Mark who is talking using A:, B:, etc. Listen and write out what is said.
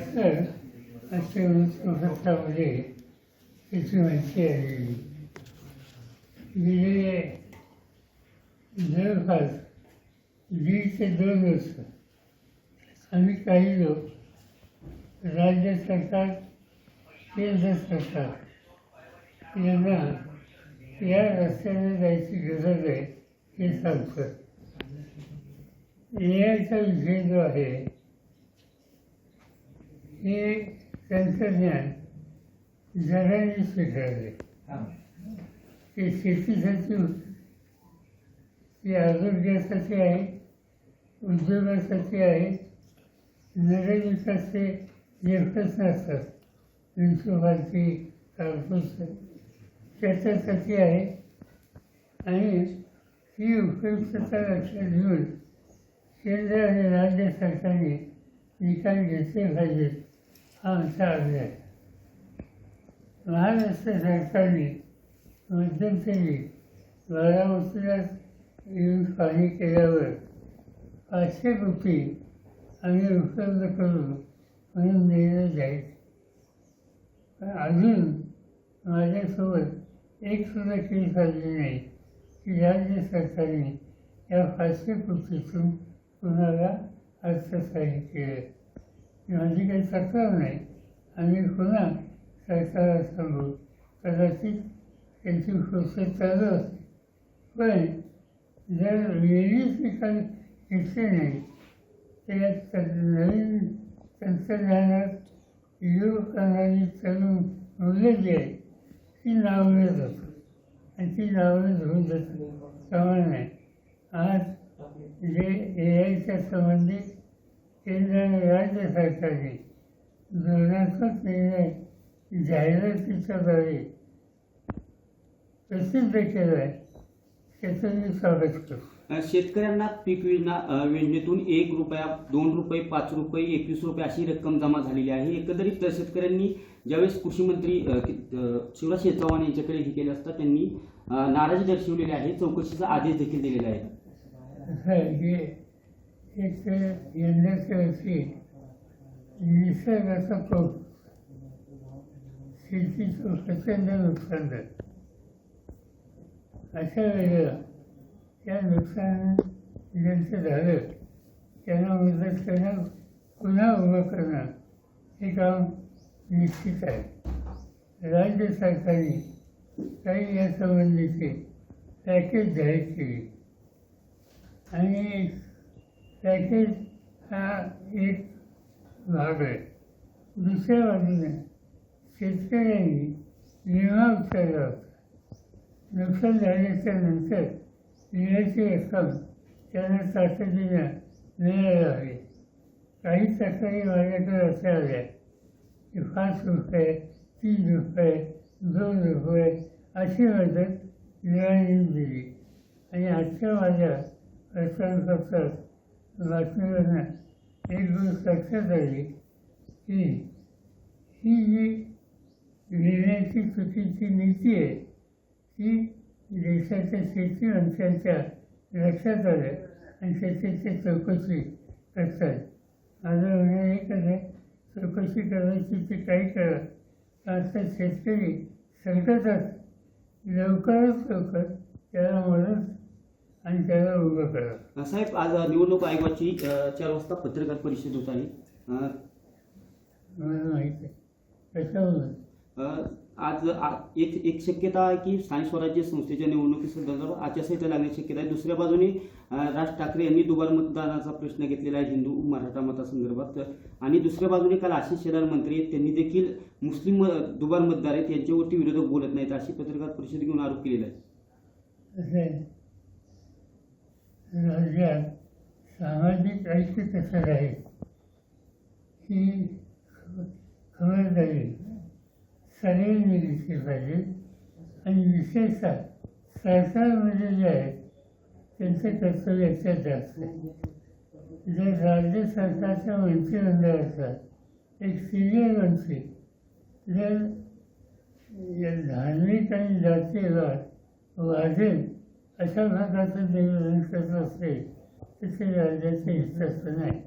A: असं असे वृत्तपत्रामध्ये त्याची माहिती आलेली गेले जवळपास दीड ते दोन वर्ष आम्ही काही लोक राज्य सरकार केंद्र सरकार यांना या रस्त्याने जायची गरज आहे हे सांगतो ए आयचा विषय जो आहे हे तंत्रज्ञान जरांनी स्वीकारले ते शेतीसाठी होते. ते आरोग्यासाठी आहे उद्योगासाठी आहे नगरविकासचे जे प्रश्न असतात म्युन्सिपाल्टी त्याच्यासाठी आहे. आणि ही उपयुक्तता लक्षात घेऊन केंद्र आणि राज्य सरकारने निकाल घेतले पाहिजेत. आमचा आग्रह महाराष्ट्र सरकारने मध्यंतरी बारामतीला येऊन पाणी केल्यावर पाचशे कोटी आम्ही उपलब्ध करू म्हणून निर्णय जाईल पण अजून माझ्यासोबत एक सुद्धा केली चालली नाही की राज्य सरकारने या पाचशे कोटीतून कुणाला अर्थसहाय्य केलं. माझी म्हणजे काही तक्रार नाही. आम्ही पुन्हा सरकारला सांगू कदाचित त्यांची प्रोसेस चालू असते. पण जर वेळीच निकाल घेतले नाही तर नवीन तंत्रज्ञानात योग करणारी तरुण मुलं जी आहेत ती नावलं जातात. आणि ती नावलं होऊन जातात. समान नाही आज जे ए आयच्या संबंधित केंद्र आणि राज्य सरकारने धोरणात्मक निर्णय जाहिरातीच्याद्वारे प्रसिद्ध केलं आहे त्याचं मी स्वागत करतो.
B: शेतकऱ्यांना पीक योजना योजनेतून एक रुपया दोन रुपये पाच रुपये एकवीस रुपये अशी रक्कम जमा झालेली आहे. एकंदरीत शेतकऱ्यांनी ज्यावेळेस कृषी मंत्री शिवराज चव्हाण यांच्याकडे हे केले असता त्यांनी नाराजी दर्शवलेली आहे. चौकशीचा आदेश देखील दिलेला आहे.
A: एक यंदाच्या वर्षी निसर्गाचा पाऊस शेतीचं प्रचंड नुकसान झालं. अशा वेळेला त्या नुकसान ज्यांचं झालं त्यांना मदत करणं पुन्हा उभं करणं हे काम निश्चित आहे. राज्य सरकारने काही यासंबंधीचे पॅकेज जाहीर केली. आणि पॅकेज हा एक भाग आहे. दुसऱ्या बाजूने शेतकऱ्यांनी विमा उचलला होता. नुकसान झाल्याच्यानंतर विम्याची रक्कम त्यांना तातडीनं मिळायला हवी काही तक्रारी माझ्याकडे अशा आल्या की पाच रुपये तीन रुपये दोन रुपये अशी मदत विमाने दिली. आणि आजच्या माझ्या वर्तमानपत्रात बातमीवरनं एक दोन लक्षात आली की ही जी विम्याची चुकीची नीती आहे ती देशाच्या शेती मंत्र्यांच्या लक्षात आलं आणि त्याची चौकशी करतात. माझं म्हणणं एकच आहे चौकशी करायची ते काही करा. आता शेतकरी संकटात लवकरात लवकर त्याला
B: साहेब आज निवडणूक आयोगाची अ, चार वाजता पत्रकार परिषद होत आहे. अ,
A: मला माहीत आहे त्याच्यावरून
B: अ, आज आ- एक एक शक्यता आहे की स्थानिक स्वराज्य संस्थेच्या निवडणुकीसंदर्भात आचारसंहिता लागण्याची शक्यता आहे. दुसऱ्या बाजूने अ, राज ठाकरे यांनी दुबार मतदानाचा प्रश्न घेतलेला आहे हिंदू मराठा मतासंदर्भात. आणि दुसऱ्या बाजूने काल आशिष शेलार मंत्री आहेत. त्यांनी देखील मुस्लिम अ, दुबार मतदार आहेत. यांच्यावरती विरोधक बोलत नाहीत अशी पत्रकार परिषद घेऊन आरोप केलेला आहे.
A: असे राज्यात सामाजिक ऐक्य कसं राहील? ही खबरदारी सगळ्यांनी घेतली पाहिजे. आणि विशेषतः सरकारमध्ये जे आहेत त्यांचं कर्तव्य याच्यात जास्त आहे. जर राज्य सरकारच्या मंत्रिमंडळाचा एक सिनियर मंत्री जर या धार्मिक आणि जातीय वाद वाढेल अशा भागाचं देवदर्शन असते. तिथे राज्याचे हित असं नाही